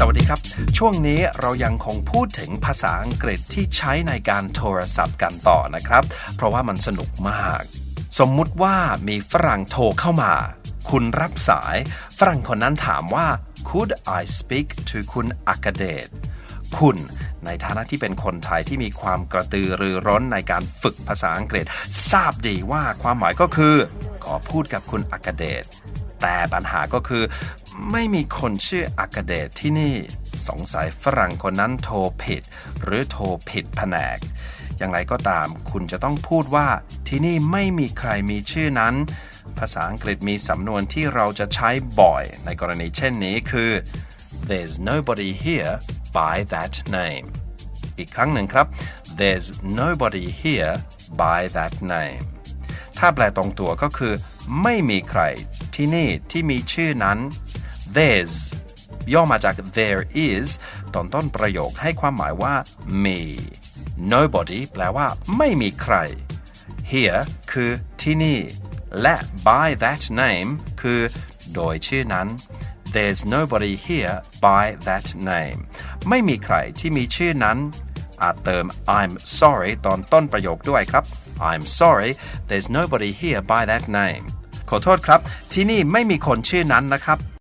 สวัสดีครับ ช่วงนี้เรายังคงพูดถึงภาษาอังกฤษที่ใช้ในการโทรศัพท์กันต่อนะครับ เพราะว่ามันสนุกมาก สมมุติว่ามีฝรั่งโทรเข้ามา คุณรับสาย ฝรั่งคนนั้นถามว่า could I speak to คุณอักเดชคุณในฐานะที่เป็นคนไทยที่มีความกระตือรือร้นในการฝึกภาษาอังกฤษ ทราบดีว่าความหมายก็คือ อพูดกับคุณอักเดชแต่ปัญหาก็คือ ไม่มีคนชื่ออักเดชที่นี่ สงสัยฝรั่งคนนั้นโทรผิด หรือโทรผิดแผนก อย่างไรก็ตามคุณจะต้องพูดว่าที่นี่ไม่มีใครมีชื่อนั้น ภาษาอังกฤษมีสำนวนที่เราจะใช้บ่อย ในกรณีเช่นนี้คือ there's nobody here by that name อีกครั้งหนึ่งครับ there's nobody here by that name ถ้าแปลตรงตัวก็คือ ไม่มีใครที่นี่ที่มีชื่อนั้น there's ย่อมาจาก there is ตอนต้นประโยคให้ความหมายว่า มี nobody แปลว่า ไม่มีใคร here คือที่นี่ และ by that name คือ โดยชื่อนั้น there's nobody here by that name ไม่มีใครที่มีชื่อนั้น อาจเติม I'm sorry ตอนต้นประโยคด้วยครับ I'm sorry there's nobody here by that name ขอโทษครับ ที่นี่ไม่มีคนชื่อนั้นนะครับ